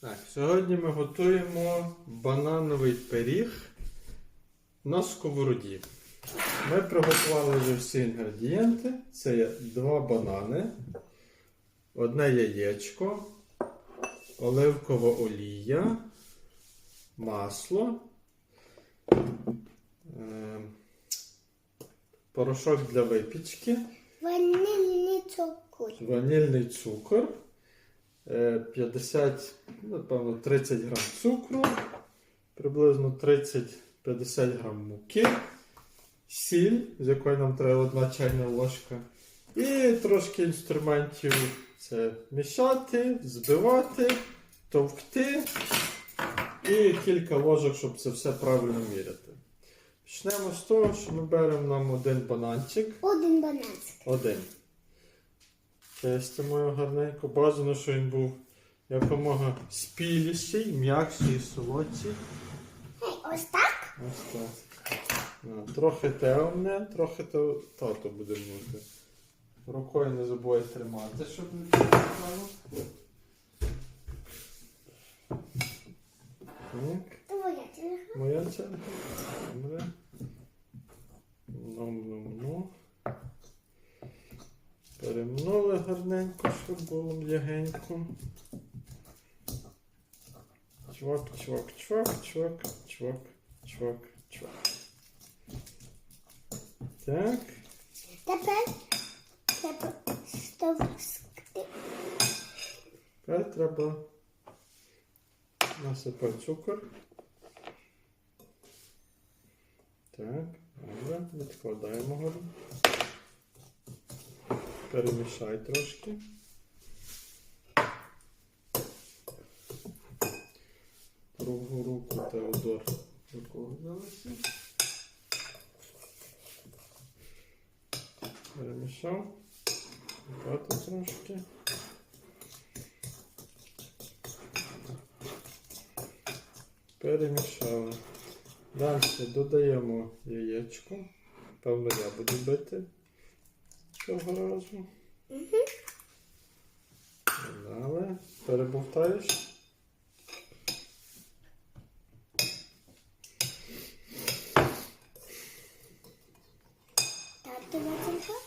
Так, сьогодні ми готуємо банановий пиріг на сковороді. Ми приготували вже всі інгредієнти. Це є два банани, одне яєчко, оливкова олія, масло, е, порошок для випічки. Ванильний цукор. ванільний цукор, 50, напевно, 30 грам цукру, приблизно 30-50 грам муки, сіль, з якої нам треба одна чайна ложка, і трошки інструментів це мішати, збивати, товкти і кілька ложок, щоб це все правильно міряти. Почнемо з того, що ми беремо нам один бананчик. Один бананчик. Один. Його гарненько. Бажано, що він був якомога спіліший, м'якший солодший. Ось так? Ось так. Ну, трохи темне, трохи то, тато буде мути. Рукою не забувай тримати, щоб не підпало. Так. Моя черга. Було м'ягенько. Чвак, чвак, чвак, чвак, чвак, чвак, чвак. Так. Тепер треба стовскти. Тепер треба насипати цукор. Так, добре, відкладаємо гору. Перемішай трошки. Другу руку Теодор викладалася. Перемішав. Багато трошки. Перемішали. Далі додаємо яєчко. Певно, я буду бити цього разу. Далі. Перебовтаєш. Так, твоя черга.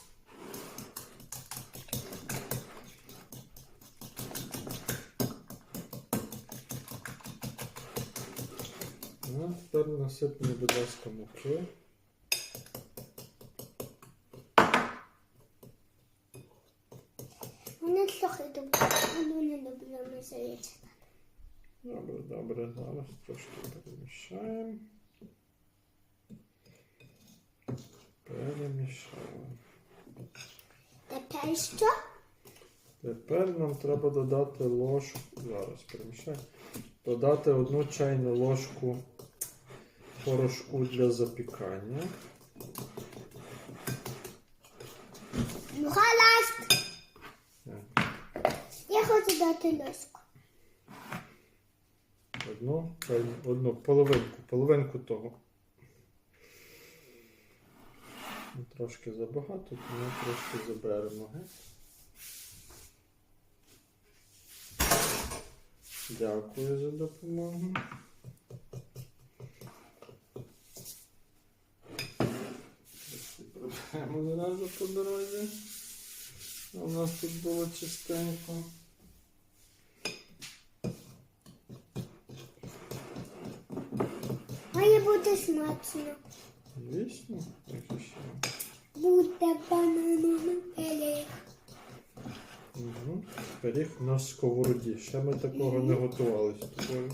Ну, тепер насип мені, будь ласка, муки. Вони трохи добре, воно не добре мішається. Добре, добре, зараз трошки перемішаємо. Перемішали. Тепер що? Тепер нам треба додати ложку. Зараз перемішай. Додати одну чайну ложку порошку для запікання. Ну, гаразд. Так, Я хочу дати ложку. Одну, чайну- одну половинку, половинку того. Ну, Трошки забагато, тому трошки заберемо. геть. Дякую за допомогу. Приберемо зразу по дорозі. У нас тут було чистенько. Має бути смачно. І ще. Буде банановий пиріг. Угу. Пиріг на сковороді. Ще ми такого не готували з тобою.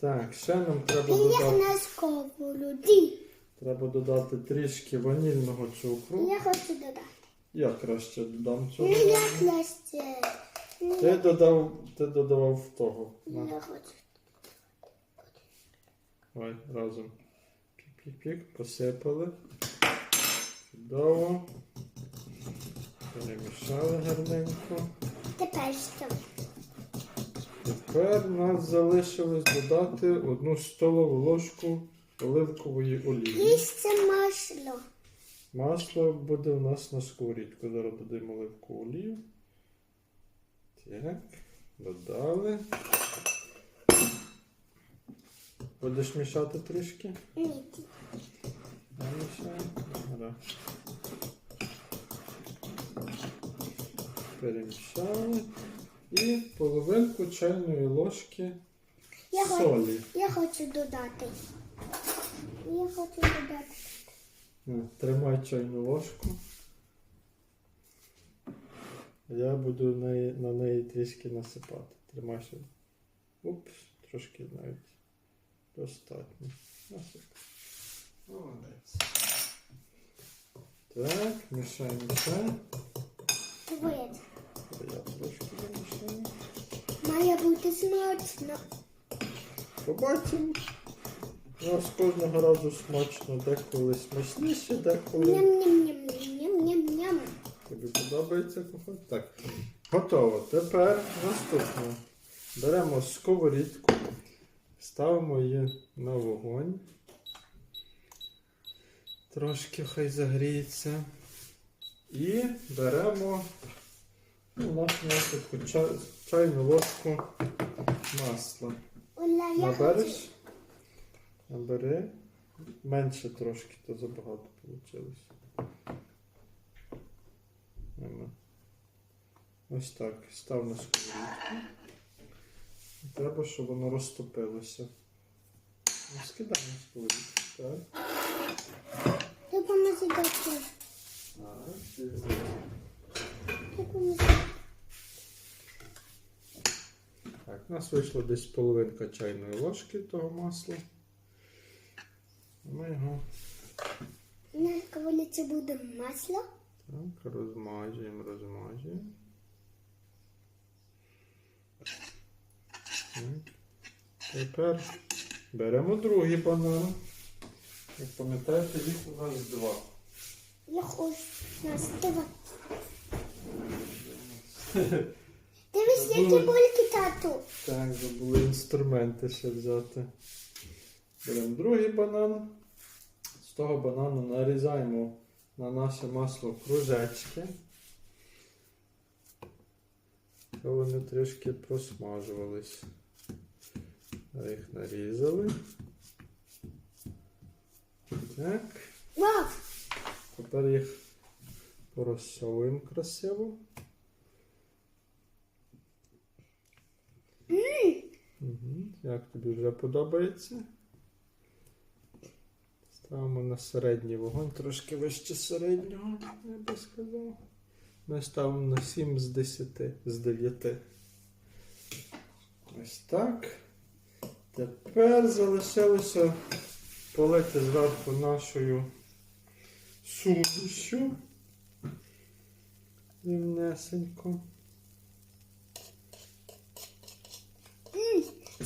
Так, ще нам треба Пиріг додати, на сковороді. треба додати трішки ванільного цукру. Я хочу додати. Я краще додам цього. Ну, я краще. Ну, Ти додав, ти додавав того. На. Я хочу. Давай разом. Пік-пік-пік, посипали. Чудово. Перемішали гарненько. Тепер що? Тепер нас залишилось додати одну столову ложку оливкової олії. Їсться масло. Масло буде у нас на сковорідку. Зараз додаємо оливкову олію. Так. Додали. Будеш мішати трішки? Ні. Ага. Перемішали. І половинку чайної ложки Я хочу, солі. я хочу додати. Я хочу додати. Тримай чайну ложку. Я буду на неї, на неї трішки насипати. Тримай ще. Упс, трошки навіть достатньо. Молодець. Так, мішай, мішай. Дивись. Я трошки замішаю. Має бути смачно. Побачимо. У нас кожного разу смачно, деколи смачніше, деколи. Ням-ням-ням-ням-ням-ням. Тобі подобається кухонь? Так. Готово. Тепер наступне. Беремо сковорідку, ставимо її на вогонь. Трошки хай загріється. І беремо ну, нашу насипку, чай, чайну ложку масла. Набереш? Набери. Менше трошки, то забагато вийшло. Ось так. Став на сковорідку. Треба, щоб воно розтопилося. Ну, Скидай на так? Допоможи дати. Так. Так, у нас вийшло десь половинка чайної ложки того масла. Ми його На коли це буде масло. Так, розмажуємо, розмажуємо. Тепер беремо другий банан. Як пам'ятаєте, їх у нас два. Я хочу нас давай. Дивись, які Забули. бульки, тату. Так, забули інструменти ще взяти. Беремо другий банан. З того банану нарізаємо на наше масло кружечки. То вони трішки просмажувались. А Їх нарізали. Так. Тепер їх порозсовуємо красиво. Угу. Як тобі вже подобається? Ставимо на середній вогонь, трошки вище середнього, я би сказав. Ми ставимо на 7 з 10, з 9. Ось так. Тепер залишилося полити зверху нашою сумішю. Рівнесенько.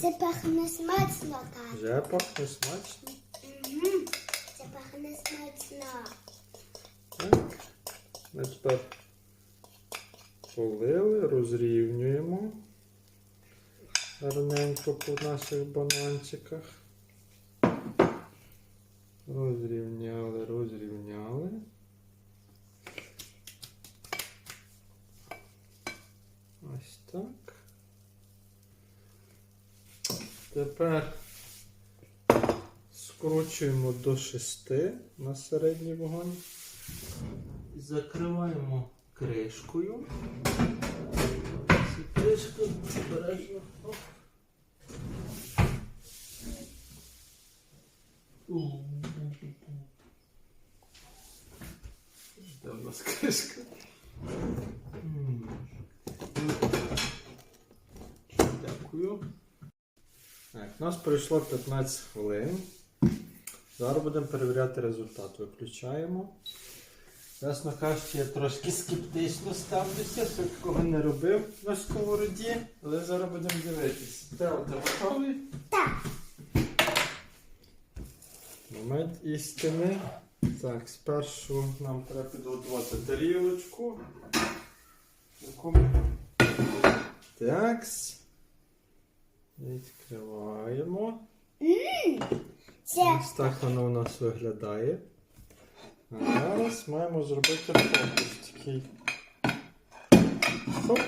Це пахне смачно, так. Вже пахне смачно. Це пахне смачно. Так. Ми тепер полили, розрівнюємо гарненько по наших бананчиках. Розрівняли, розрівняли. Ось так. Тепер скручуємо до 6 на середній вогонь. І закриваємо кришкою. Кришку обережно. Де в нас кришка? Дякую. Так, у нас пройшло 15 хвилин. Зараз будемо перевіряти результат. Виключаємо. Чесно кажучи, я трошки скептично ставлюся, що такого не робив на сковороді, але зараз будемо дивитись. Тео, ти готовий? Так. Момент істини. Так, спершу нам треба підготувати тарілочку. Такс. Відкриваємо. Ось так воно у нас виглядає. А зараз маємо зробити фокус такий. Хоп.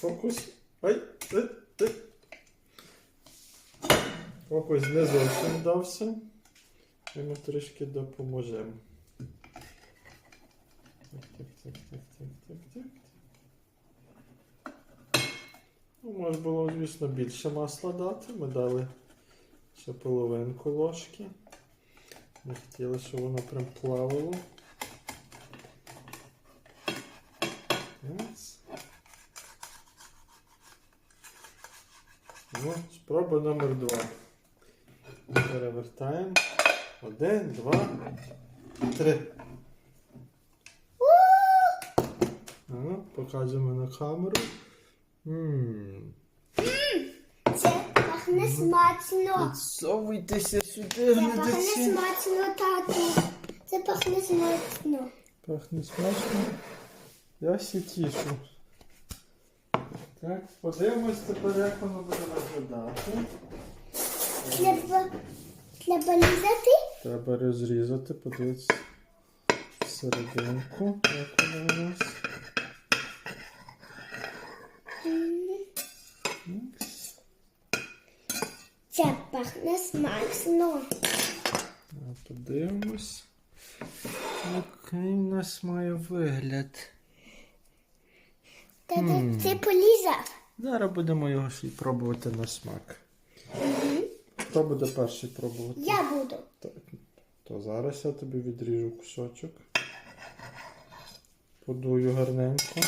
Фокус. Ай, Фокус не зовсім вдався. Ми Йому трішки допоможемо. Ну, можна було, звісно, більше масла дати. Ми дали ще половинку ложки. Ми хотіли, щоб воно прям плавало. Ну, спроба номер два. Перевертаємо. Один, два, три. Ну, показуємо на камеру. М. Це пахне смачно. Підсовуйтеся сюди, Це пахне смачно, тату. Це пахне смачно. Пахне смачно. Я всі тішу. Так, подивимось тепер, як воно буде виглядати. Треба, треба лізати. Треба розрізати, подивитися серединку, як воно у нас. Це пахне смачно. А, Подивимось. Який у нас має вигляд. Тато, ти полізав. Зараз будемо його ще й пробувати на смак. Хто буде перший пробувати? Я буду. Так, то зараз я тобі відріжу кусочок. Подую гарненько.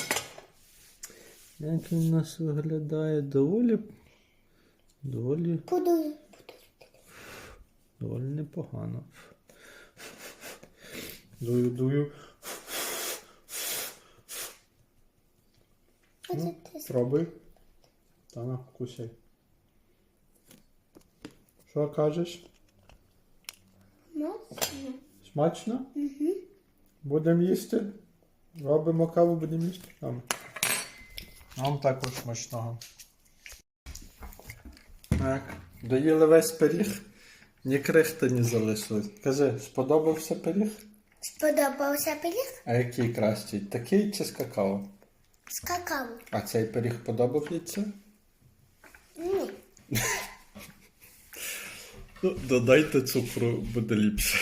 Як він у нас виглядає доволі. Доволі, Подую. доволі непогано. Дую, дую. Ти Пробуй. Та на, кусай. Що кажеш? смачно. Смачно? Угу. Будемо їсти. Робимо каву, будемо їсти. Там. Нам також смачного. Так. Доїли весь пиріг. Ні крихти не залишилось. Кажи, сподобався пиріг? Сподобався пиріг А який кращий? Такий чи з какао? з какао. А цей пиріг подобається? Ні. Ну, додайте цукру, буде ліпше.